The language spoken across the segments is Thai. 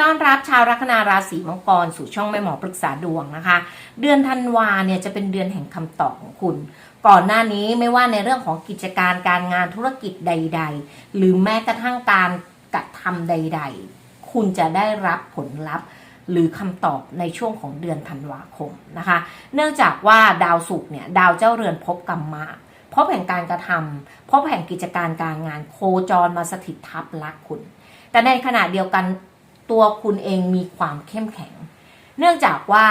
ต้อนรับชาวลัคนาราศีมังกรสู่ช่องแม่หมอปรึกษาดวงนะคะ เดือนธันวาเนี่ยจะเป็นเดือนแห่งคำตอบของคุณ ก่อนหน้านี้ไม่ว่าในเรื่องของกิจการการงานธุรกิจใด ๆ หรือแม้กระทั่งการกระทำใด ๆ คุณจะได้รับผลลัพธ์หรือคำตอบในช่วงของเดือนธันวาคมนะคะ เนื่องจากว่าดาวศุกร์เนี่ยดาวเจ้าเรือนภพกรรมะพบแห่งการกระทำพบแห่งกิจการการงานโคจรมาสถิตทับลักคุณ แต่ในขณะเดียวกัน ตัวคุณเองมีความเข้มแข็ง เนื่องจากว่า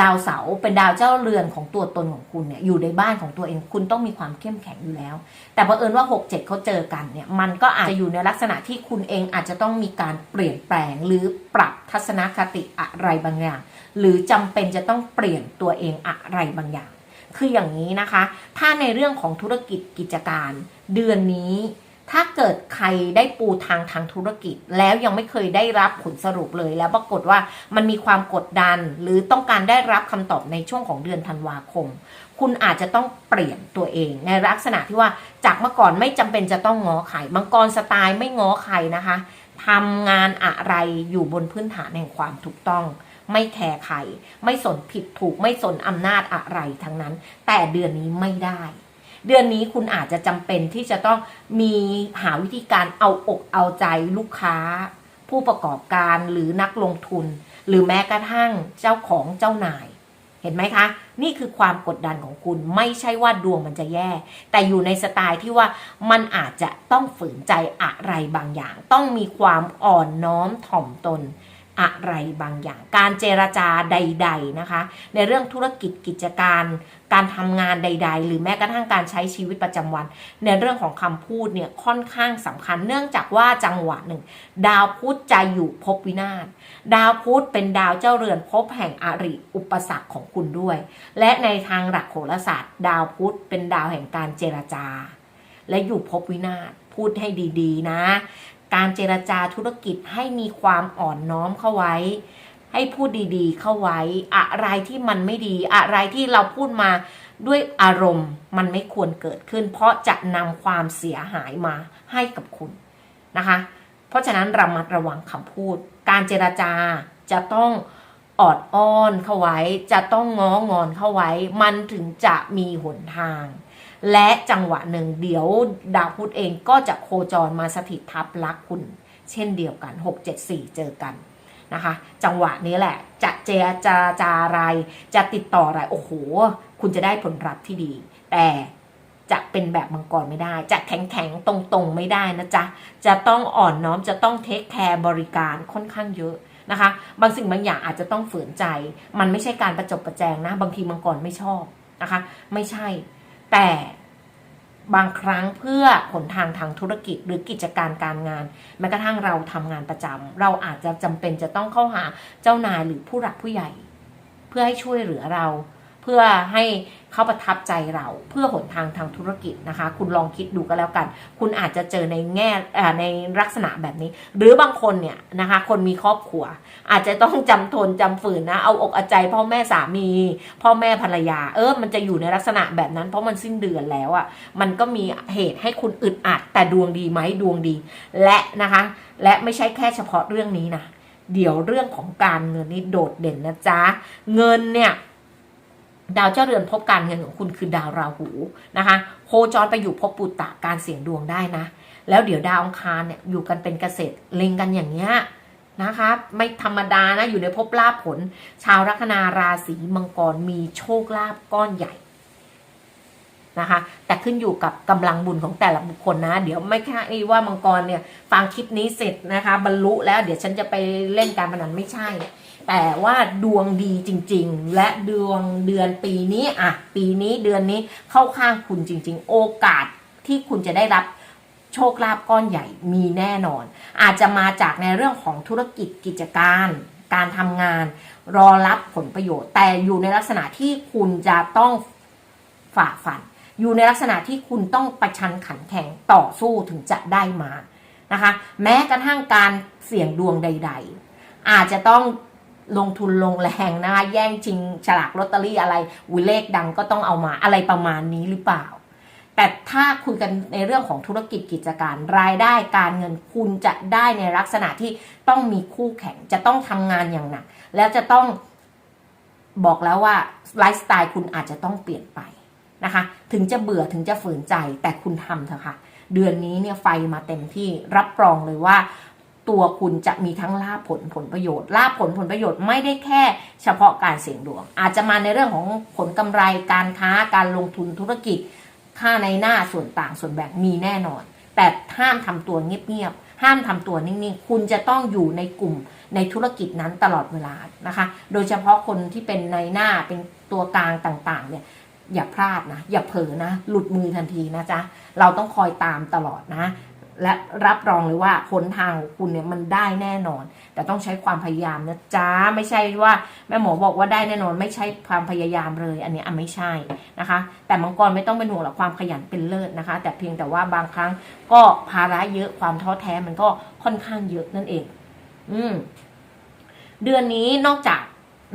ดาวเสาร์เป็นดาวเจ้าเรือนของตัวตนของคุณเนี่ยอยู่ในบ้านของตัวเองคุณต้องมีความเข้มแข็งอยู่แล้ว แต่บังเอิญว่า 6 7เขาเจอกันเนี่ยมันก็อาจจะอยู่ในลักษณะที่คุณเองอาจจะต้องมีการเปลี่ยนแปลงหรือปรับทัศนคติอะไรบางอย่าง หรือจำเป็นจะต้องเปลี่ยนตัวเองอะไรบางอย่าง คืออย่างนี้นะคะ ถ้าในเรื่องของธุรกิจกิจการ เดือนนี้ ถ้าเกิดใครได้ปูทางทางธุรกิจ แล้วยังไม่เคยได้รับผลสรุปเลย แล้วปรากฏว่ามันมีความกดดัน หรือต้องการได้รับคำตอบในช่วงของเดือนธันวาคม คุณอาจจะต้องเปลี่ยนตัวเอง ในลักษณะที่ว่าจากเมื่อก่อนไม่จำเป็นจะต้องง้อใครมังกรสไตล์ไม่ง้อใครนะคะทำงานอะไรอยู่บนพื้นฐานแห่งความถูกต้องไม่แคร์ใคร ไม่สนผิดถูกไม่สนอำนาจอะไรทั้งนั้น แต่เดือนนี้ไม่ได้ เดือนนี้คุณอาจจะจำเป็นที่จะต้องมีหาวิธีการเอาอกเอาใจลูกค้า ผู้ประกอบการหรือนักลงทุน หรือแม้กระทั่งเจ้าของเจ้านาย เห็นไหมคะ นี่คือความกดดันของคุณไม่ใช่ว่าดวงมันจะแย่ แต่อยู่ในสไตล์ที่ว่ามันอาจจะต้องฝืนใจอะไรบางอย่าง ต้องมีความอ่อนน้อมถ่อมตน อะไรบางอย่าง การเจรจาใด ๆนะคะ ในเรื่องธุรกิจกิจการ การทำงานใด ๆ หรือแม้กระทั่งการใช้ชีวิตประจำวัน ในเรื่องของคำพูดเนี่ยค่อนข้างสำคัญ เนื่องจากว่าจังหวะหนึ่ง ดาวพุธจะอยู่ภพวินาศดาวพุธเป็นดาวเจ้าเรือนภพแห่งอริอุปสรรคของคุณด้วย และในทางหลักโหราศาสตร์ ดาวพุธเป็นดาวแห่งการเจรจา และอยู่ภพวินาศพูดให้ดี ๆ นะ การเจรจาธุรกิจให้มีความอ่อนน้อมเข้าไว้ ให้พูดดีๆ เข้าไว้ อะไรที่มันไม่ดี อะไรที่เราพูดมาด้วยอารมณ์มันไม่ควรเกิดขึ้น เพราะจะนำความเสียหายมาให้กับคุณนะคะ เพราะฉะนั้นระมัดระวังคำพูด การเจรจาจะต้องออดอ้อนเข้าไว้ จะต้องง้องอนเข้าไว้ มันถึงจะมีหนทาง และจังหวะหนึ่งเดี๋ยวดาวพุธเองก็จะโคจรมาสถิตทับลักคุณ เช่นเดียวกัน 6 7 4 เจอกันนะคะ จังหวะนี้แหละ จะเจรจาจาอะไร จะติดต่ออะไร โอ้โห คุณจะได้ผลลัพธ์ที่ดี แต่จะเป็นแบบมังกรไม่ได้ จะแข็งแข็งๆตรงๆ ไม่ได้นะจ๊ะ จะต้องอ่อนน้อม จะต้องเทคแคร์บริการค่อนข้างเยอะนะคะ บางสิ่งบางอย่างอาจจะต้องฝืนใจ มันไม่ใช่การประจบประแจงนะ บางทีมังกรไม่ชอบนะคะ ไม่ใช่ แต่บางครั้งเพื่อผลทางทางธุรกิจหรือกิจการการงาน แม้กระทั่งเราทำงานประจำเราอาจจะจำเป็นจะต้องเข้าหาเจ้านายหรือผู้หลักผู้ใหญ่ เพื่อให้ช่วยเหลือเรา เพื่อให้เขาประทับใจเราเพื่อหนทางทางธุรกิจนะคะ คุณลองคิดดูก็แล้วกัน คุณอาจจะเจอในแง่ในลักษณะแบบนี้ หรือบางคนเนี่ยนะคะ คนมีครอบครัว อาจจะต้องจำทนจำฝืนนะ เอาอกเอาใจพ่อแม่สามี พ่อแม่ภรรยา เออมันจะอยู่ในลักษณะแบบนั้น เพราะมันสิ้นเดือนแล้วอะ่ะมันก็มีเหตุให้คุณอึดอัด แต่ดวงดีไหมดวงดี และนะคะ และไม่ใช่แค่เฉพาะเรื่องนี้นะเดี๋ยวเรื่องของการเงินนี่โดดเด่นนะจ๊ะเงินเนี่ย ดาวเจ้าเรือนพบการเงินของคุณคือดาวราหูนะคะโคจรไปอยู่พบปุตตะการเสี่ยงดวงได้นะ แล้วเดี๋ยวดาวอังคารเนี่ยอยู่กันเป็นเกษตรเล็งกันอย่างเงี้ยนะคะไม่ธรรมดานะอยู่ในภพลาภผล ชาวลัคนาราศีมังกรมีโชคลาภก้อนใหญ่นะคะแต่ขึ้นอยู่กับกำลังบุญของแต่ละบุคคลนะ เดี๋ยวไม่ใช่ว่ามังกรเนี่ยฟังคลิปนี้เสร็จนะคะบรรลุแล้วเดี๋ยวฉันจะไปเล่นการพนันไม่ใช่ แต่ว่าดวงดีจริง ๆ และดวงเดือนปีนี้อะปีนี้เดือนนี้เข้าข้างคุณจริง ๆ โอกาสที่คุณจะได้รับโชคลาภก้อนใหญ่มีแน่นอน อาจจะมาจากในเรื่องของธุรกิจกิจการ การทำงาน รอรับผลประโยชน์ แต่อยู่ในลักษณะที่คุณจะต้องฝ่าฟัน อยู่ในลักษณะที่คุณต้องประชันขันแข่งต่อสู้ถึงจะได้มานะคะ แม้กระทั่งการเสี่ยงดวงใด ๆ อาจจะต้อง ลงทุนลงแรงนะคะแย่งชิงฉลากลอตเตอรี่อะไรวิเลขดังก็ต้องเอามาอะไรประมาณนี้หรือเปล่า แต่ถ้าคุยกันในเรื่องของธุรกิจกิจการรายได้การเงินคุณจะได้ในลักษณะที่ต้องมีคู่แข่งจะต้องทำงานอย่างหนัก แล้วจะต้องบอกแล้วว่าไลฟ์สไตล์คุณอาจจะต้องเปลี่ยนไปนะคะ ถึงจะเบื่อถึงจะฝืนใจแต่คุณทำเถอะค่ะ เดือนนี้เนี่ยไฟมาเต็มที่รับรองเลยว่า ตัวคุณจะมีทั้งลาภผลผลประโยชน์ลาภผลผลประโยชน์ไม่ได้แค่เฉพาะการเสี่ยงดวง อาจจะมาในเรื่องของผลกำไรการค้าการลงทุนธุรกิจ ค่าในหน้าส่วนต่างส่วนแบ่งมีแน่นอน แต่ห้ามทำตัวเงียบๆห้ามทำตัวนิ่งๆ คุณจะต้องอยู่ในกลุ่มในธุรกิจนั้นตลอดเวลานะคะ โดยเฉพาะคนที่เป็นในหน้าเป็นตัวกลางต่างๆเนี่ยอย่าพลาดนะ อย่าเผลอนะ หลุดมือทันทีนะจ๊ะ เราต้องคอยตามตลอดนะ และรับรองเลยว่าหนทางของคุณเนี่ยมันได้แน่นอน แต่ต้องใช้ความพยายามนะจ๊ะไม่ใช่ว่าแม่หมอบอกว่าได้แน่นอน ไม่ใช่ความพยายามเลย อันนี้อะไม่ใช่นะคะ แต่มังกรไม่ต้องเป็นห่วงหรอกความขยันเป็นเลิศนะคะ แต่เพียงแต่ว่าบางครั้งก็ภาระเยอะความท้อแท้มันก็ค่อนข้างเยอะนั่นเอง อืม เดือนนี้นอกจาก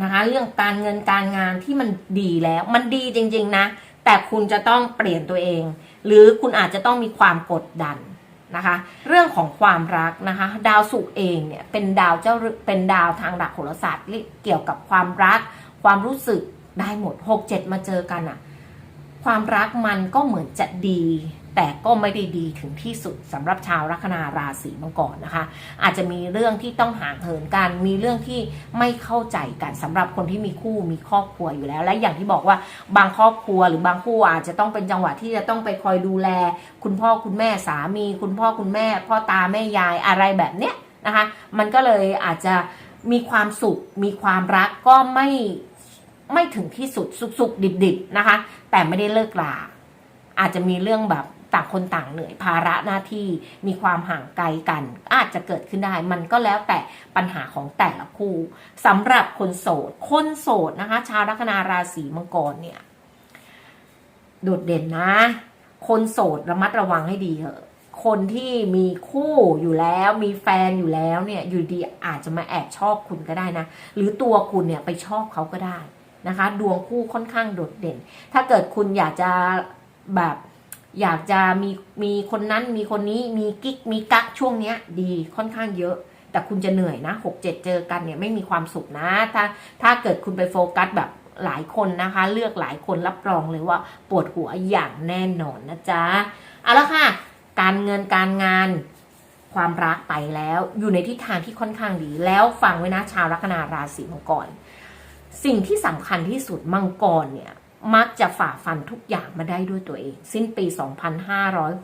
นะคะ เรื่องการเงินการงานที่มันดีแล้ว มันดีจริง ๆ นะแต่คุณจะต้องเปลี่ยนตัวเอง หรือคุณอาจจะต้องมีความกดดัน นะคะ เรื่องของความรักนะคะ ดาวศุกร์เองเนี่ยเป็นดาวเจ้าเป็นดาวทางหลักโหราศาสตร์เกี่ยวกับความรัก ความรู้สึกได้หมดหกเจ็ดมาเจอกันอะความรักมันก็เหมือนจะดี แต่ก็ไม่ได้ดีถึงที่สุดสำหรับชาวลัคนาราศีมังกรนะคะ อาจจะมีเรื่องที่ต้องห่างเหินกัน มีเรื่องที่ไม่เข้าใจกันสำหรับคนที่มีคู่มีครอบครัวอยู่แล้ว และอย่างที่บอกว่าบางครอบครัวหรือบางคู่อาจจะต้องเป็นจังหวะที่จะต้องไปคอยดูแล คุณพ่อคุณแม่สามี คุณพ่อคุณแม่ พ่อตาแม่ยายอะไรแบบเนี้ยนะคะ มันก็เลยอาจจะมีความสุข มีความรักก็ไม่ไม่ถึงที่สุดสุกๆดิบๆนะคะ แต่ไม่ได้เลิกลาอาจจะมีเรื่องแบบ ต่างคนต่างเหนื่อยภาระหน้าที่มีความห่างไกลกัน อาจจะเกิดขึ้นได้มันก็แล้วแต่ปัญหาของแต่ละคู่สำหรับคนโสด คนโสดนะคะ ชาวลัคนาราศีมังกรเนี่ย โดดเด่นนะ คนโสดระมัดระวังให้ดีเถอะคนที่มีคู่อยู่แล้วมีแฟนอยู่แล้วเนี่ยอยู่ดีอาจจะมาแอบชอบคุณก็ได้นะ หรือตัวคุณเนี่ยไปชอบเขาก็ได้นะคะ ดวงคู่ค่อนข้างโดดเด่น ถ้าเกิดคุณอยากจะแบบ อยากจะมีมีคนนั้นมีคนนี้มีกิ๊กมีกั๊กช่วงเนี้ย ดีค่อนข้างเยอะ แต่คุณจะเหนื่อยนะหกเจ็ดเจอกันเนี่ยไม่มีความสุขนะ ถ้าถ้าเกิดคุณไปโฟกัสแบบหลายคนนะคะ เลือกหลายคนรับรองเลยว่าปวดหัวอย่างแน่นอนนะจ๊ะเอาละค่ะ การเงินการงานความรักไปแล้วอยู่ในทิศทางที่ค่อนข้างดี แล้วฟังไว้นะชาวลัคนาราศีมังกร สิ่งที่สำคัญที่สุดมังกรเนี่ย มักจะฝ่าฟันทุกอย่างมาได้ด้วยตัวเอง สิ้นปี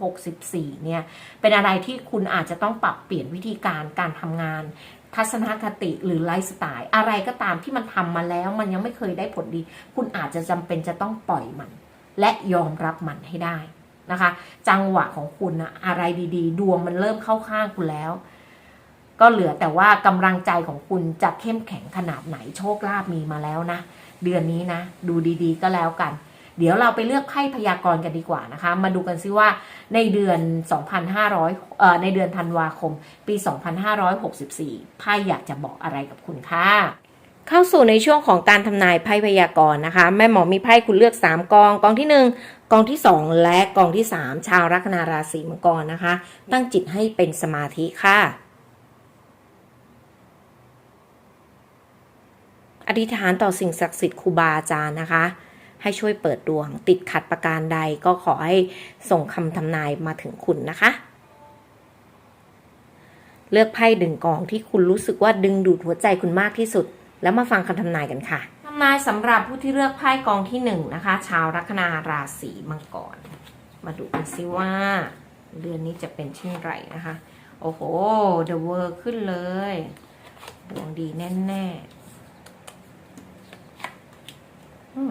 2564 เนี่ย เป็นอะไรที่คุณอาจจะต้องปรับเปลี่ยนวิธีการการทำงาน ทัศนคติหรือไลฟ์สไตล์ อะไรก็ตามที่มันทำมาแล้ว มันยังไม่เคยได้ผลดี คุณอาจจะจำเป็นจะต้องปล่อยมัน และยอมรับมันให้ได้นะคะ จังหวะของคุณนะอะไรดีๆ ดวงมันเริ่มเข้าข้างคุณแล้วก็เหลือแต่ว่ากำลังใจของคุณจะเข้มแข็งขนาดไหนโชคลาภมีมาแล้วนะ เดือนนี้นะ ดูดีๆ ก็แล้วกัน เดี๋ยวเราไปเลือกไพ่พยากรณ์กันดีกว่านะคะ มาดูกันซิว่าในเดือน 2,500เอ่อในเดือนธันวาคม ปี 2564ไพ่อยากจะบอกอะไรกับคุณค่ะเข้าสู่ในช่วงของการทำนายไพ่พยากรณ์นะคะ แม่หมอมีไพ่คุณเลือก 3 กอง กองที่ 1 กองที่ 2 และกองที่ 3 ชาวลัคนาราศีมังกรนะคะ ตั้งจิตให้เป็นสมาธิค่ะ อธิษฐานต่อสิ่งศักดิ์สิทธิ์ครูบาอาจารย์นะคะ ให้ช่วยเปิดดวงติดขัดประการใดก็ขอให้ส่งคำทำนายมาถึงคุณนะคะ เลือกไพ่ดึงกองที่คุณรู้สึกว่าดึงดูดหัวใจคุณมากที่สุด แล้วมาฟังคำทำนายกันค่ะทำนายสำหรับผู้ที่เลือกไพ่กองที่หนึ่งนะคะ ชาวลัคนาราศีมังกร มาดูกันซิว่า เดือนนี้จะเป็นเช่นไรนะคะ โอ้โหเดอะเวอร์ขึ้นเลย ดวงดีแน่ ๆ อืมอืมอืมอืม ไพ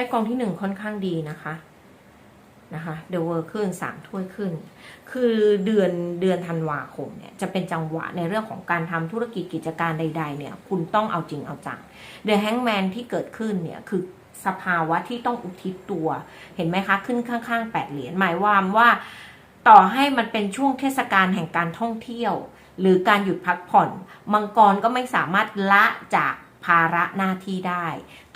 ่กองที่หนึ่งค่อนข้างดีนะคะ นะคะเดเวอร์ขึ้นสามถ้วยขึ้น คือเดือนเดือนธันวาคมเนี่ยจะเป็นจังหวะในเรื่องของการทำธุรกิจกิจการใด ๆ เนี่ยคุณต้องเอาจริงเอาจังเดอะแฮงแมนที่เกิดขึ้นเนี่ยคือสภาวะที่ต้องอุทิศตัว เห็นไหมคะ ขึ้นข้างๆแปดเหรียญหมายความว่า ต่อให้มันเป็นช่วงเทศกาลแห่งการท่องเที่ยว หรือการหยุดพักผ่อน มังกรก็ไม่สามารถละจาก ภาระหน้าที่ได้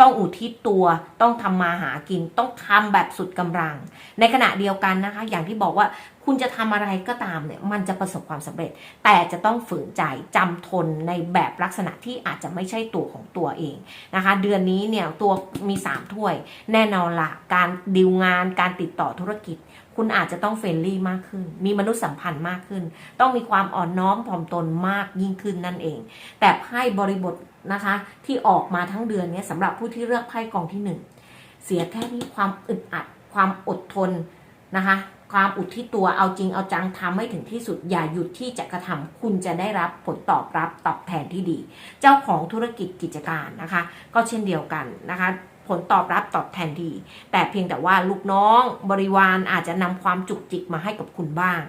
ต้องอุทิศตัวต้องทำมาหากิน ต้องทำแบบสุดกำลัง ในขณะเดียวกันนะคะ อย่างที่บอกว่าคุณจะทำอะไรก็ตามเนี่ยมันจะประสบความสำเร็จ แต่จะต้องฝืนใจจำทนในแบบลักษณะที่อาจจะไม่ใช่ตัวของตัวเองนะคะ เดือนนี้เนี่ยตัวมี 3 ถ้วย แน่นอนละการดีลงานการติดต่อธุรกิจ คุณอาจจะต้องเฟรนลี่มากขึ้น มีมนุษยสัมพันธ์มากขึ้น ต้องมีความอ่อนน้อมถ่อมตนมากยิ่งขึ้นนั่นเอง แต่ไพ่บริบทนะคะที่ออกมาทั้งเดือนนี้สำหรับผู้ที่เลือกไพ่กองที่หนึ่งเสียแค่นี้ความอึดอัด ความอดทนนะคะ ความอุทิศตัวเอาจริงเอาจังทำให้ถึงที่สุดอย่าหยุดที่จะกระทำคุณจะได้รับผลตอบรับตอบแทนที่ดี เจ้าของธุรกิจกิจการนะคะ ก็เช่นเดียวกันนะคะ ผลตอบรับตอบแทนดี แต่เพียงแต่ว่าลูกน้องบริวารอาจจะนำความจุกจิกมาให้กับคุณบ้าง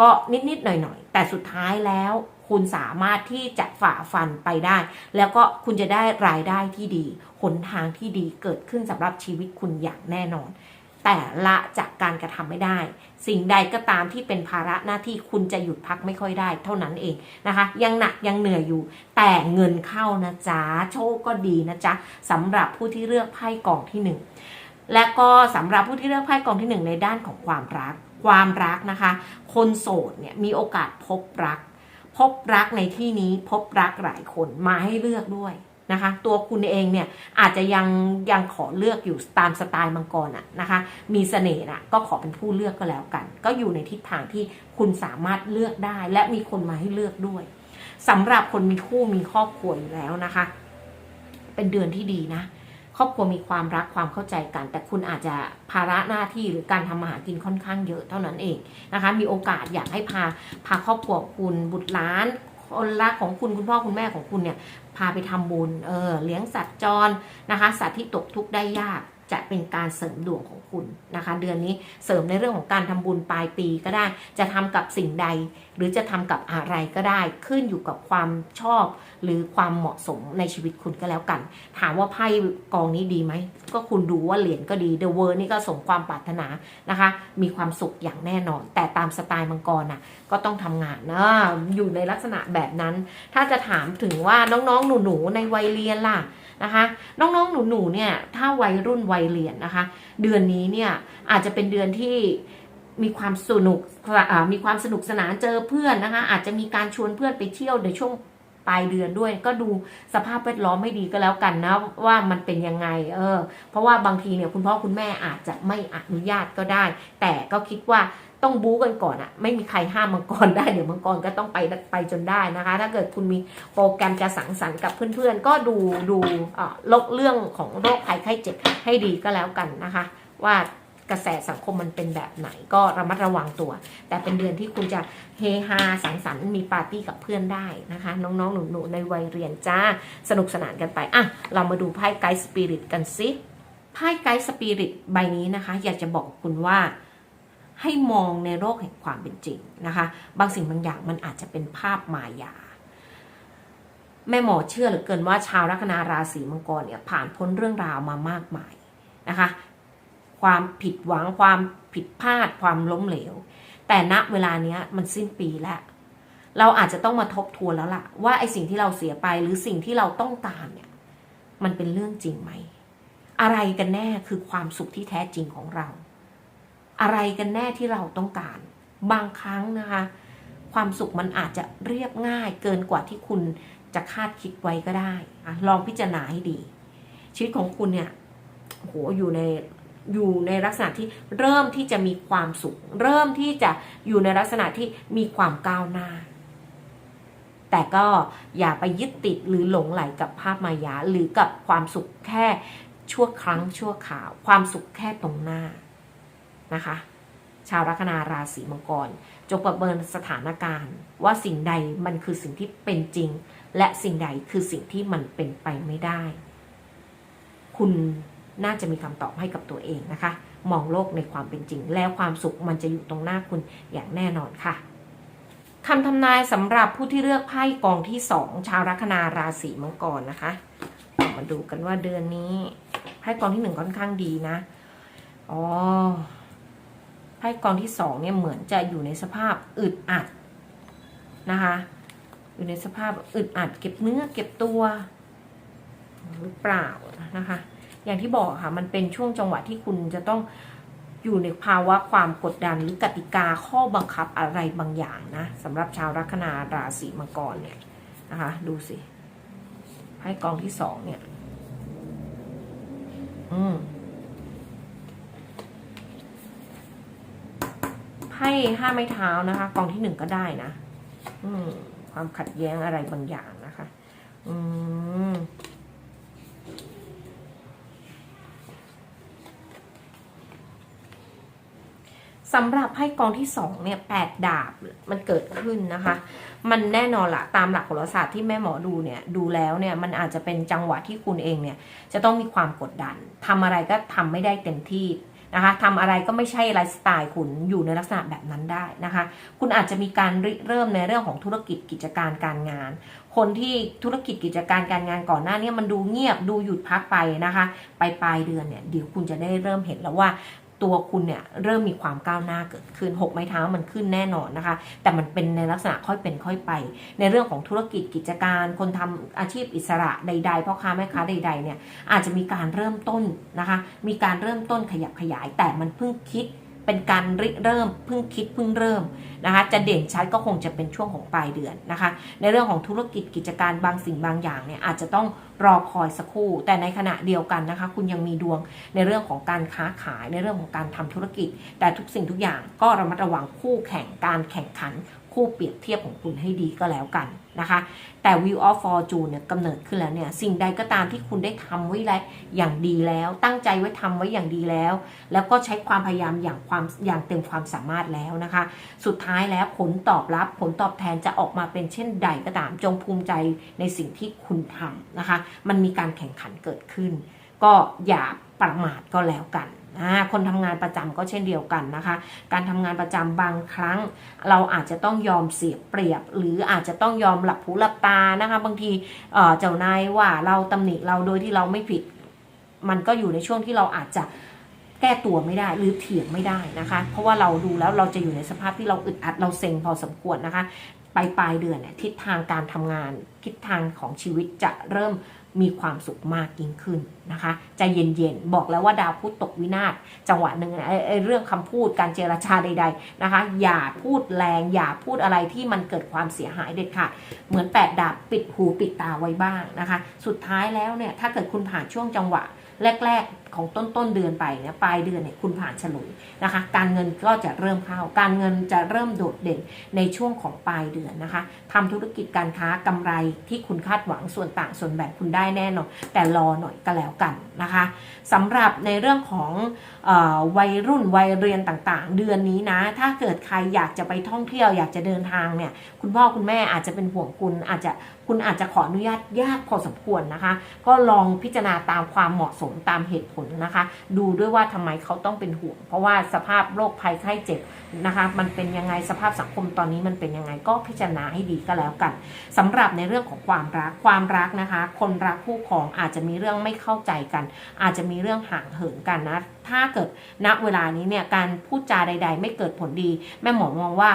ก็นิดๆหน่อยๆ แต่สุดท้ายแล้วคุณสามารถที่จะฝ่าฟันไปได้ แล้วก็คุณจะได้รายได้ที่ดีหนทางที่ดีเกิดขึ้นสำหรับชีวิตคุณอย่างแน่นอน แต่ละจากการกระทำไม่ได้ สิ่งใดก็ตามที่เป็นภาระหน้าที่คุณจะหยุดพักไม่ค่อยได้ เท่านั้นเองนะคะ ยังหนักยังเหนื่อยอยู่ แต่เงินเข้านะจ๊ะโชคก็ดีนะจ๊ะสำหรับผู้ที่เลือกไพ่กล่องที่หนึ่งและก็สำหรับผู้ที่เลือกไพ่กล่องที่หนึ่งในด้านของความรัก ความรักนะคะ คนโสดเนี่ยมีโอกาสพบรัก พบรักในที่นี้พบรักหลายคนมาให้เลือกด้วย นะคะ ตัวคุณเองเนี่ยอาจจะยังยังขอเลือกอยู่ตามสไตล์มังกรอะนะคะ มีเสน่ห์นะก็ขอเป็นผู้เลือกก็แล้วกัน ก็อยู่ในทิศทางที่คุณสามารถเลือกได้ และมีคนมาให้เลือกด้วยสำหรับคนมีคู่มีครอบครัวอยู่แล้วนะคะ เป็นเดือนที่ดีนะครอบครัวมีความรักความเข้าใจกัน แต่คุณอาจจะภาระหน้าที่หรือการทำมาหากินค่อนข้างเยอะเท่านั้นเองนะคะ มีโอกาสอยากให้พาพาครอบครัวคุณบุตรหลาน คนรักของคุณคุณพ่อคุณแม่ของคุณเนี่ยพาไปทำบุญเออเลี้ยงสัตว์จรนะคะ สัตว์ที่ตกทุกข์ได้ยาก จะเป็นการเสริมดวงของคุณนะคะ เดือนนี้เสริมในเรื่องของการทำบุญปลายปีก็ได้ จะทำกับสิ่งใด หรือจะทำกับอะไรก็ได้ ขึ้นอยู่กับความชอบ หรือความเหมาะสมในชีวิตคุณก็แล้วกัน ถามว่าไพ่กองนี้ดีไหม ก็คุณดูว่าเหรียญก็ดีเดอะเวอร์นี่ก็สมความปรารถนานะคะ มีความสุขอย่างแน่นอน แต่ตามสไตล์มังกรน่ะก็ต้องทำงานนะอยู่ในลักษณะแบบนั้น ถ้าจะถามถึงว่าน้องๆหนูๆในวัยเรียนล่ะ นะคะ น้องๆ หนูๆ เนี่ยถ้าวัยรุ่นวัยเรียนนะคะ เดือนนี้เนี่ยอาจจะเป็นเดือนที่มีความสนุกมีความสนุกสนานเจอเพื่อนนะคะ อาจจะมีการชวนเพื่อนไปเที่ยวในช่วงปลายเดือนด้วย ก็ดูสภาพแวดล้อมไม่ดีก็แล้วกันนะว่ามันเป็นยังไงเออ เพราะว่าบางทีเนี่ยคุณพ่อคุณแม่อาจจะไม่อนุญาตก็ได้ แต่ก็คิดว่า ต้องบู๊กันก่อนอะไม่มีใครห้ามมังกรได้เดี๋ยวมังกรก็ต้องไปไปจนได้นะคะ ถ้าเกิดคุณมีโปรแกรมจะสังสรรค์กับเพื่อนๆ ก็ดูดูเอ่อโรคเรื่องของโรคภัยไข้เจ็บให้ดีก็แล้วกันนะคะ ว่ากระแสสังคมมันเป็นแบบไหนก็ระมัดระวังตัว แต่เป็นเดือนที่คุณจะเฮฮาสังสรรค์มีปาร์ตี้กับเพื่อนได้นะคะ น้องๆหนูๆในวัยเรียนจ้าสนุกสนานกันไปอะเรามาดูไพ่ไกด์สปิริตกันสิไพ่ไกด์สปิริตใบนี้นะคะ อยากจะบอกคุณว่า ให้มองในโลกแห่งความเป็นจริงนะคะ บางสิ่งบางอย่างมันอาจจะเป็นภาพมายา แม่หมอเชื่อเหลือเกินว่าชาวลัคนาราศีมังกรเนี่ยผ่านพ้นเรื่องราวมามากมายนะคะ ความผิดหวังความผิดพลาดความล้มเหลว แต่ณเวลาเนี้ยมันสิ้นปีแล้วเราอาจจะต้องมาทบทวนแล้วล่ะ ว่าไอ้สิ่งที่เราเสียไปหรือสิ่งที่เราต้องการเนี่ย มันเป็นเรื่องจริงไหม อะไรกันแน่คือความสุขที่แท้จริงของเรา อะไรกันแน่ที่เราต้องการ บางครั้งนะคะ ความสุขมันอาจจะเรียบง่ายเกินกว่าที่คุณจะคาดคิดไว้ก็ได้ลองพิจารณาให้ดี ชีวิตของคุณเนี่ยโอ้โหอยู่ในอยู่ในลักษณะที่เริ่มที่จะมีความสุข เริ่มที่จะอยู่ในลักษณะที่มีความก้าวหน้า แต่ก็อย่าไปยึดติดหรือหลงไหลกับภาพมายาหรือกับความสุขแค่ชั่วครั้งชั่วข่าว ความสุขแค่ตรงหน้า นะคะ ชาวลัคนาราศีมังกร จงประเมินสถานการณ์ว่าสิ่งใดมันคือสิ่งที่เป็นจริง และสิ่งใดคือสิ่งที่มันเป็นไปไม่ได้ คุณน่าจะมีคำตอบให้กับตัวเองนะคะ มองโลกในความเป็นจริง แล้วความสุขมันจะอยู่ตรงหน้าคุณอย่างแน่นอนค่ะคำทำนายสำหรับผู้ที่เลือกไพ่กองที่สองชาวลัคนาราศีมังกรนะคะมาดูกันว่าเดือนนี้ไพ่กองที่หนึ่งค่อนข้างดีนะ อ๋อ ไพ่กองที่สองเนี่ยเหมือนจะอยู่ในสภาพอึดอัดนะคะ อยู่ในสภาพอึดอัด เก็บเนื้อเก็บตัวหรือเปล่านะคะ อย่างที่บอกค่ะมันเป็นช่วงจังหวะที่คุณจะต้องอยู่ในภาวะความกดดันหรือกติกาข้อบังคับอะไรบางอย่างนะสำหรับชาวลัคนาราศีมังกรเนี่ยนะคะดูสิไพ่กองที่สองเนี่ย อืม ไพ่ห้าไม้เท้านะคะ กองที่หนึ่งก็ได้นะอืมความขัดแย้งอะไรบางอย่างนะคะ อืมสำหรับไพ่กองที่สองเนี่ยแปดดาบมันเกิดขึ้นนะคะ มันแน่นอนละตามหลักโหราศาสตร์ที่แม่หมอดูเนี่ยดูแล้วเนี่ยมันอาจจะเป็นจังหวะที่คุณเองเนี่ยจะต้องมีความกดดันทำอะไรก็ทำไม่ได้เต็มที่ นะคะทำอะไรก็ไม่ใช่ไลฟ์สไตล์คุณอยู่ในลักษณะแบบนั้นได้นะคะ คุณอาจจะมีการริเริ่มในเรื่องของธุรกิจกิจการการงาน คนที่ธุรกิจกิจการการงานก่อนหน้านี้มันดูเงียบดูหยุดพักไปนะคะ ไปปลายเดือนเนี่ยเดี๋ยวคุณจะได้เริ่มเห็นแล้วว่า ตัวคุณเนี่ยเริ่มมีความก้าวหน้าเกิดขึ้นหกไม้เท้ามันขึ้นแน่นอนนะคะ แต่มันเป็นในลักษณะค่อยเป็นค่อยไป ในเรื่องของธุรกิจกิจการ คนทำอาชีพอิสระใดๆพ่อค้าแม่ค้าใดๆเนี่ยอาจจะมีการเริ่มต้นนะคะ มีการเริ่มต้นขยับขยายแต่มันเพิ่งคิด เป็นการริเริ่มเพิ่งคิดเพิ่งเริ่มนะคะจะเด่นชัดก็คงจะเป็นช่วงของปลายเดือนนะคะ ในเรื่องของธุรกิจกิจการบางสิ่งบางอย่างเนี่ยอาจจะต้องรอคอยสักครู่ แต่ในขณะเดียวกันนะคะ คุณยังมีดวงในเรื่องของการค้าขายในเรื่องของการทำธุรกิจ แต่ทุกสิ่งทุกอย่างก็ระมัดระวังคู่แข่งการแข่งขัน คู่เปรียบเทียบของคุณให้ดีก็แล้วกันนะคะ แต่ View of Fortune เนี่ยกำเนิดขึ้นแล้วเนี่ย สิ่งใดก็ตามที่คุณได้ทำไว้แล้วอย่างดีแล้ว ตั้งใจไว้ทำไว้อย่างดีแล้ว แล้วก็ใช้ความพยายามอย่างความอย่างเต็มความสามารถแล้วนะคะ สุดท้ายแล้วผลตอบรับผลตอบแทนจะออกมาเป็นเช่นใดก็ตามจงภูมิใจในสิ่งที่คุณทำนะคะ มันมีการแข่งขันเกิดขึ้น ก็อย่าประมาทก็แล้วกัน คนทำงานประจำก็เช่นเดียวกันนะคะ การทำงานประจำบางครั้ง เราอาจจะต้องยอมเสียเปรียบ หรืออาจจะต้องยอมหลับหูหลับตานะคะ บางทีเจ้านายว่าเราตำหนิเราโดยที่เราไม่ผิด มันก็อยู่ในช่วงที่เราอาจจะแก้ตัวไม่ได้หรือเถียงไม่ได้นะคะ เพราะว่าเราดูแล้วเราจะอยู่ในสภาพที่เราอึดอัดเราเซ็งพอสมควรนะคะปลายปลายเดือนเนี่ยทิศทางการทำงานทิศทางของชีวิตจะเริ่ม มีความสุขมากยิ่งขึ้นนะคะใจเย็นๆ บอกแล้วว่าดาวพุธตกวินาศจังหวะหนึ่งนะเรื่องคำพูดการเจรจาใด ๆนะคะ อย่าพูดแรง อย่าพูดอะไรที่มันเกิดความเสียหายเด็ดขาดเหมือนแปดดาบปิดหูปิดตาไว้บ้างนะคะ สุดท้ายแล้วเนี่ยถ้าเกิดคุณผ่านช่วงจังหวะ แรก ๆ ของต้นต้นๆเดือนไปเนี่ยปลายเดือนเนี่ยคุณผ่านฉลุยนะคะ การเงินก็จะเริ่มเข้า การเงินจะเริ่มโดดเด่นในช่วงของปลายเดือนนะคะทำธุรกิจการค้ากำไรที่คุณคาดหวังส่วนต่างส่วนแบ่งคุณได้แน่นอนแต่รอหน่อยก็แล้วกันนะคะสำหรับในเรื่องของออวัยรุ่นวัยเรียนต่างๆ เดือนนี้นะ ถ้าเกิดใครอยากจะไปท่องเที่ยวอยากจะเดินทางเนี่ยคุณพ่อคุณแม่อาจจะเป็นห่วงคุณอาจจะ คุณอาจจะขออนุญาตยากพอสมควรนะคะ ก็ลองพิจารณาตามความเหมาะสมตามเหตุผลนะคะ ดูด้วยว่าทำไมเขาต้องเป็นห่วง เพราะว่าสภาพโรคภัยไข้เจ็บนะคะ มันเป็นยังไงสภาพสังคมตอนนี้มันเป็นยังไงก็พิจารณาให้ดีก็แล้วกันสำหรับในเรื่องของความรักความรักนะคะ คนรักคู่ครองอาจจะมีเรื่องไม่เข้าใจกัน อาจจะมีเรื่องห่างเหินกันนะถ้าเกิดณเวลานี้เนี่ยการพูดจาใด ๆ ไม่เกิดผลดี แม่หมอมองว่า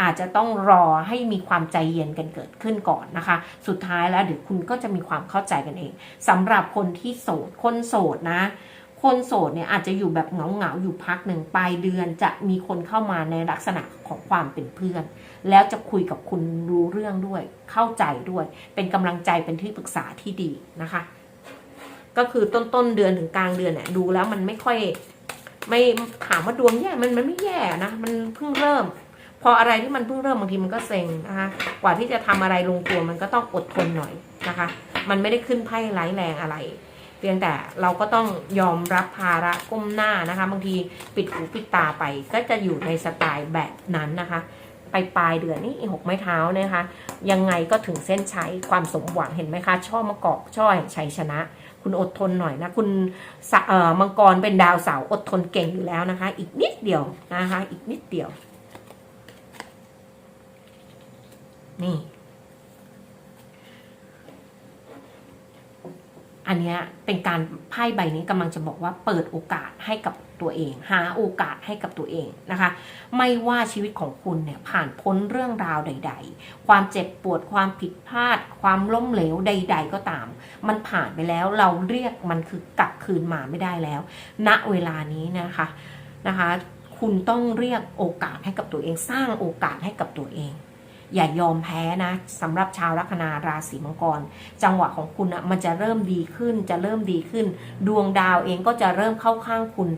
อาจจะต้องรอให้มีความใจเย็นกันเกิดขึ้นก่อนนะคะ สุดท้ายแล้วเดี๋ยวคุณก็จะมีความเข้าใจกันเองสำหรับคนที่โสด คนโสดนะ คนโสดเนี่ยอาจจะอยู่แบบเหงาๆอยู่พักหนึ่งปลายเดือนจะมีคนเข้ามาในลักษณะของความเป็นเพื่อน แล้วจะคุยกับคุณรู้เรื่องด้วย เข้าใจด้วย เป็นกำลังใจเป็นที่ปรึกษาที่ดีนะคะ ก็คือต้นต้นเดือนถึงกลางเดือนเนี่ยดูแล้วมันไม่ค่อย ไม่ถามว่าดวงแย่มันมันไม่แย่นะมันเพิ่งเริ่ม พออะไรที่มันเพิ่งเริ่มบางทีมันก็เซ็งนะคะ กว่าที่จะทำอะไรลงตัวมันก็ต้องอดทนหน่อยนะคะ มันไม่ได้ขึ้นไพ่ไร้แรงอะไร เพียงแต่เราก็ต้องยอมรับภาระก้มหน้านะคะ บางทีปิดหูปิดตาไปก็จะอยู่ในสไตล์แบบนั้นนะคะไปปลายเดือนนี่หกไม้เท้านะคะ ยังไงก็ถึงเส้นชัยความสมหวังเห็นไหมคะช่อมะกอกช่อแห่งชัยชนะ คุณอดทนหน่อยนะ คุณสะเอ่อมังกรเป็นดาวเสาร์อดทนเก่งอยู่แล้วนะคะ อีกนิดเดียวนะคะ อีกนิดเดียว นี่ อันเนี้ยเป็นการไพ่ใบนี้กำลังจะบอกว่าเปิดโอกาสให้กับตัวเอง หาโอกาสให้กับตัวเองนะคะ ไม่ว่าชีวิตของคุณเนี่ยผ่านพ้นเรื่องราวใด ๆ ความเจ็บปวดความผิดพลาด ความล้มเหลวใด ๆ ก็ตาม มันผ่านไปแล้วเราเรียกมันคือกลับคืนมาไม่ได้แล้วณเวลานี้นะคะนะคะ คุณต้องเรียกโอกาสให้กับตัวเอง สร้างโอกาสให้กับตัวเอง อย่ายอมแพ้นะสำหรับชาวลัคนาราศีมังกร จังหวะของคุณนะมันจะเริ่มดีขึ้นจะเริ่มดีขึ้น ดวงดาวเองก็จะเริ่มเข้าข้างคุณ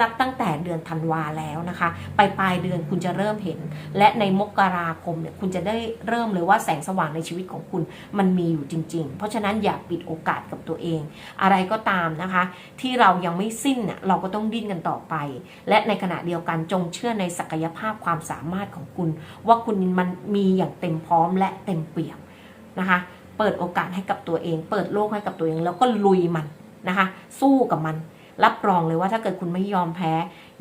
นับตั้งแต่เดือนธันวาแล้วนะคะ ไปปลายเดือนคุณจะเริ่มเห็น และในมกราคมเนี่ยคุณจะได้เริ่มเลยว่าแสงสว่างในชีวิตของคุณมันมีอยู่จริง ๆ เพราะฉะนั้นอย่าปิดโอกาสกับตัวเอง อะไรก็ตามนะคะ ที่เรายังไม่สิ้นเราก็ต้องดิ้นกันต่อไป และในขณะเดียวกันจงเชื่อในศักยภาพความสามารถของคุณ ว่าคุณมันมีอย่างเต็มพร้อมและเต็มเปี่ยมนะคะเปิดโอกาสให้กับตัวเอง เปิดโลกให้กับตัวเอง แล้วก็ลุยมันนะคะ สู้กับมัน รับรองเลยว่าถ้าเกิดคุณไม่ยอมแพ้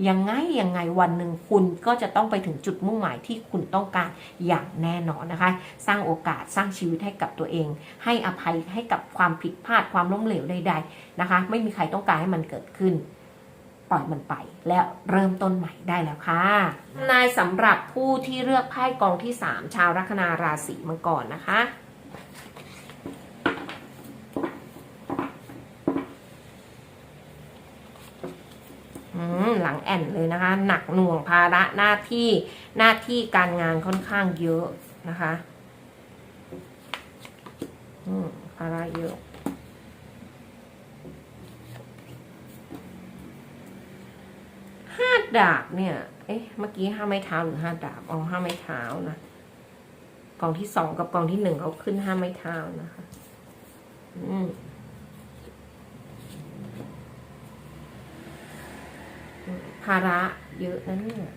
ยังไงยังไงวันหนึ่งคุณก็จะต้องไปถึงจุดมุ่งหมายที่คุณต้องการอย่างแน่นอนนะคะ สร้างโอกาสสร้างชีวิตให้กับตัวเอง ให้อภัยให้กับความผิดพลาดความล้มเหลวใด ๆนะคะ ไม่มีใครต้องการให้มันเกิดขึ้น ปล่อยมันไป แล้วเริ่มต้นใหม่ได้แล้วค่ะนายสำหรับผู้ที่เลือกไพ่กองที่ 3 ชาวลัคนาราศีมังกรนะคะ อื มหลังแอนเลยนะคะ หนักหน่วงภาระหน้าที่หน้าที่การงานค่อนข้างเยอะนะคะอืมภาระเยอะห้าดาบเนี่ย เอ๊ะ เมื่อกี้ห้าไม้เท้าหรือห้าดาบอ๋อห้าไม้เท้านะกองที่สองกับกองที่หนึ่งเขาขึ้นห้าไม้เท้านะคะ อืม ภาระเยอะนะเนี่ย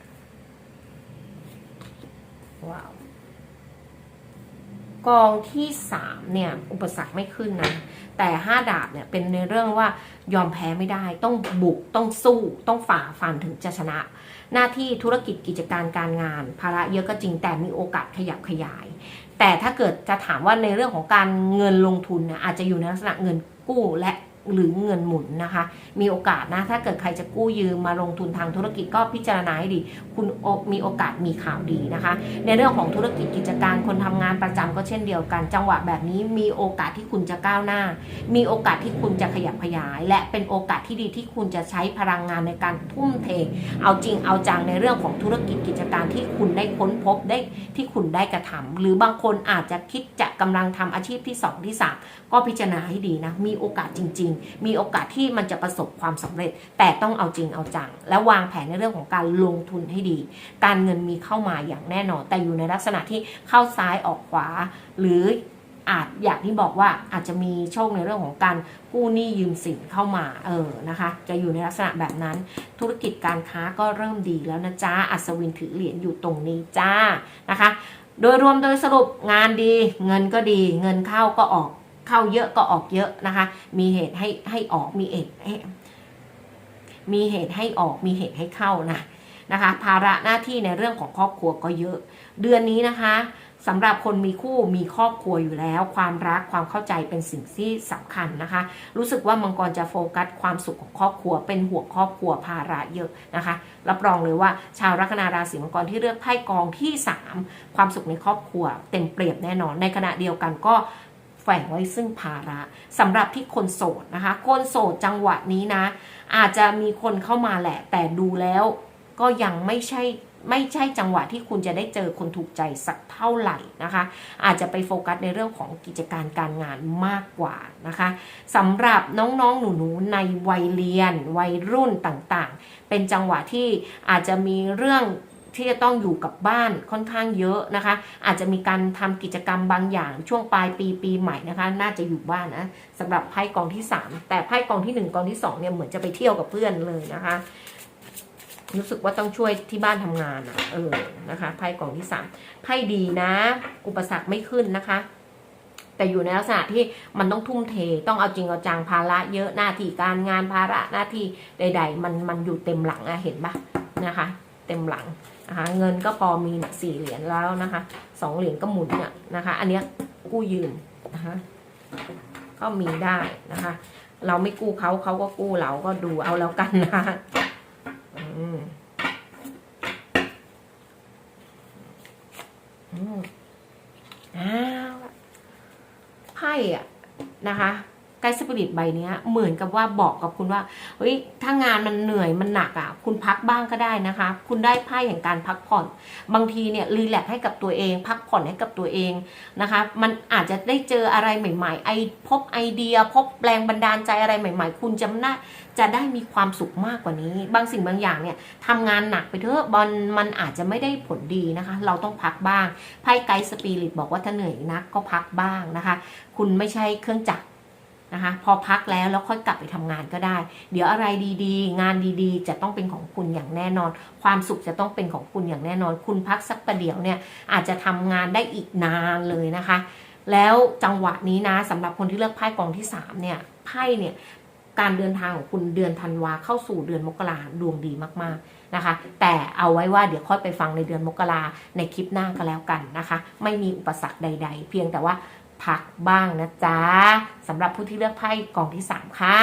ว้าว กองที่สามเนี่ย อุปสรรคไม่ขึ้นนะ แต่ห้าดาบเนี่ยเป็นในเรื่องว่ายอมแพ้ไม่ได้ ต้องบุก ต้องสู้ ต้องฝ่าฟันถึงจะชนะ หน้าที่ธุรกิจกิจการการงาน ภาระเยอะก็จริงแต่มีโอกาสขยับขยาย แต่ถ้าเกิดจะถามว่าในเรื่องของการเงินลงทุนเนี่ยอาจจะอยู่ในลักษณะเงินกู้และ หรือเงินหมุนนะคะ มีโอกาสนะ ถ้าเกิดใครจะกู้ยืมมาลงทุนทางธุรกิจก็พิจารณาให้ดี คุณมีโอกาสมีข่าวดีนะคะ ในเรื่องของธุรกิจกิจการคนทำงานประจำก็เช่นเดียวกัน จังหวะแบบนี้มีโอกาสที่คุณจะก้าวหน้า มีโอกาสที่คุณจะขยับขยาย และเป็นโอกาสที่ดีที่คุณจะใช้พลังงานในการทุ่มเท เอาจริงเอาจังในเรื่องของธุรกิจกิจการที่คุณได้ค้นพบได้ที่คุณได้กระทำหรือบางคนอาจจะคิดจะกำลังทำอาชีพที่ 2 ที่ 3 ก็พิจารณาให้ดีนะมีโอกาสจริงๆมีโอกาสที่มันจะประสบความสำเร็จ แต่ต้องเอาจริงเอาจัง และวางแผนในเรื่องของการลงทุนให้ดี การเงินมีเข้ามาอย่างแน่นอน แต่อยู่ในลักษณะที่เข้าซ้ายออกขวา หรืออาจอย่างที่บอกว่าอาจจะมีโชคในเรื่องของการกู้หนี้ยืมสินเข้ามาเออนะคะ จะอยู่ในลักษณะแบบนั้น ธุรกิจการค้าก็เริ่มดีแล้วนะจ๊ะอัศวินถือเหรียญอยู่ตรงนี้จ้านะคะ โดยรวมโดยสรุปงานดี เงินก็ดี เงินเข้าก็ออก เข้าเยอะก็ออกเยอะนะคะ มีเหตุให้ให้ออกมีเหตุมีเหตุให้ออกมีเหตุให้เข้านะนะคะ ภาระหน้าที่ในเรื่องของครอบครัวก็เยอะ เดือนนี้นะคะสำหรับคนมีคู่มีครอบครัวอยู่แล้ว ความรักความเข้าใจเป็นสิ่งที่สำคัญนะคะ รู้สึกว่ามังกรจะโฟกัสความสุขของครอบครัว เป็นห่วงครอบครัวภาระเยอะนะคะรับรองเลยว่า ชาวลัคนาราศีมังกรที่เลือกไพ่กองที่ 3 ความสุขในครอบครัวเต็มเปรียบแน่นอน ในขณะเดียวกันก็ แฝงไว้ซึ่งภาระสำหรับที่คนโสดนะคะ คนโสดจังหวะนี้นะ อาจจะมีคนเข้ามาแหละ แต่ดูแล้วก็ยังไม่ใช่ไม่ใช่จังหวะที่คุณจะได้เจอคนถูกใจสักเท่าไหร่นะคะ อาจจะไปโฟกัสในเรื่องของกิจการการงานมากกว่านะคะสำหรับน้องๆหนูๆในวัยเรียน วัยรุ่นต่างๆ เป็นจังหวะที่อาจจะมีเรื่อง ที่จะต้องอยู่กับบ้านค่อนข้างเยอะนะคะ อาจจะมีการทำกิจกรรมบางอย่างช่วงปลายปีปีใหม่นะคะ น่าจะอยู่บ้านนะสำหรับไพ่กองที่ 3 แต่ไพ่กองที่ 1กองที่2เนี่ยเหมือนจะไปเที่ยวกับเพื่อนเลยนะคะ รู้สึกว่าต้องช่วยที่บ้านทำงานอะเออนะคะไพ่กองที่สามไพ่ดีนะ อุปสรรคไม่ขึ้นนะคะแต่อยู่ในลักษณะที่มันต้องทุ่มเทต้องเอาจริงเอาจังภาระเยอะหน้าที่การงานภาระหน้าที่ใด ๆ มันมันอยู่เต็มหลังอะเห็นปะนะคะ เต็มหลังนะคะเงินก็พอมีเนี่ยสี่เหรียญแล้วนะคะสองเหรียญก็หมุนเนี่ยนะคะ อันเนี้ยกู้ยืมนะคะก็มีได้นะคะ เราไม่กู้เขาเขาก็กู้เราก็ดูเอาแล้วกันนะอืมอืมอ้าวไพ่อะนะคะ ไกด์สปิริตใบนี้เหมือนกับว่าบอกกับคุณว่าเฮ้ยถ้างานมันเหนื่อยมันหนักอะ คุณพักบ้างก็ได้นะคะ คุณได้ไพ่แห่งการพักผ่อน บางทีเนี่ยรีแลกให้กับตัวเอง พักผ่อนให้กับตัวเองนะคะ มันอาจจะได้เจออะไรใหม่ๆไอพบไอเดีย พบแรงบันดาลใจอะไรใหม่ ๆ คุณจะน่าจะได้มีความสุขมากกว่านี้ บางสิ่งบางอย่างเนี่ยทำงานหนักไปเถอะบอลมันอาจจะไม่ได้ผลดีนะคะ เราต้องพักบ้างไพ่ไกด์สปิริตบอกว่าถ้าเหนื่อยนักก็พักบ้างนะคะ คุณไม่ใช่เครื่องจักร นะคะพอพักแล้วแล้วค่อยกลับไปทำงานก็ได้ เดี๋ยวอะไรดีๆ งานดีๆ จะต้องเป็นของคุณอย่างแน่นอน ความสุขจะต้องเป็นของคุณอย่างแน่นอน คุณพักสักประเดี๋ยวเนี่ยอาจจะทำงานได้อีกนานเลยนะคะ แล้วจังหวะนี้นะสำหรับคนที่เลือกไพ่กองที่3เนี่ยไพ่เนี่ยการเดินทางของคุณเดือนธันวาเข้าสู่เดือนมกราดวงดีมากๆนะคะ แต่เอาไว้ว่าเดี๋ยวค่อยไปฟังในเดือนมกราในคลิปหน้าก็แล้วกันนะคะ ไม่มีอุปสรรคใด ๆ เพียงแต่ว่า พักบ้างนะจ๊ะสำหรับผู้ที่เลือกไพ่กองที่ 3 ค่ะ